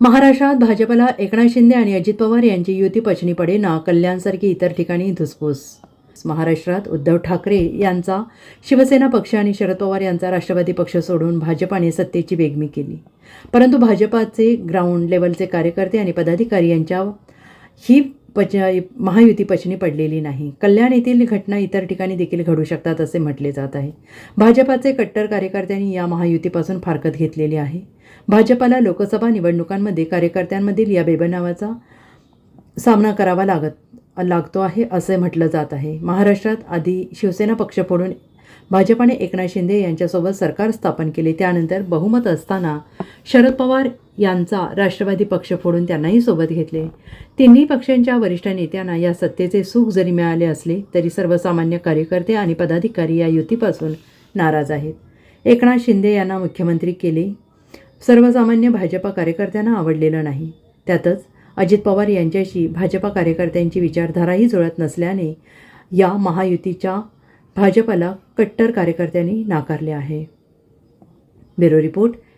महाराष्ट्रात भाजपला एकनाथ शिंदे आणि अजित पवार यांची युती पचनी पडेना कल्याणसारखी इतर ठिकाणी धुसफूस. महाराष्ट्रात उद्धव ठाकरे यांचा शिवसेना पक्ष आणि शरद पवार यांचा राष्ट्रवादी पक्ष सोडून भाजपाने सत्तेची बेगमी केली. परंतु भाजपाचे ग्राउंड लेवलचे कार्यकर्ते आणि पदाधिकारी यांच्या ही पच महायुती पचनी पडलेली नाही. कल्याण येथील घटना इतर ठिकाणी देखील घडू शकतात असे म्हटले जात आहे. भाजपाचे कट्टर कार्यकर्त्यांनी या महायुतीपासून फारकत घेतलेली आहे. भाजपाला लोकसभा निवडणुकांमध्ये कार्यकर्त्यांमधील या बेबनावाचा सामना करावा लागत लागतो आहे असे म्हटलं जात आहे. महाराष्ट्रात आधी शिवसेना पक्ष फोडून भाजपाने एकनाथ शिंदे यांच्यासोबत सरकार स्थापन केले. त्यानंतर बहुमत असताना शरद पवार यांचा राष्ट्रवादी पक्ष फोडून त्यांनाही सोबत घेतले. तिन्ही पक्षांच्या वरिष्ठ नेत्यांना या सत्तेचे सुख जरी मिळाले असले तरी सर्वसामान्य कार्यकर्ते आणि पदाधिकारी या युतीपासून नाराज आहेत. एकनाथ शिंदे यांना मुख्यमंत्री केले. सर्वसामान्य भाजपा कार्यकर्त्यांना आवडलेलं नाही. त्यातच अजित पवार यांच्याशी भाजपा कार्यकर्त्यांची विचारधाराही जुळत नसल्याने या महायुतीच्या भाजपाला कट्टर कार्यकर्त्यांनी नाकारले आहे. Bureau report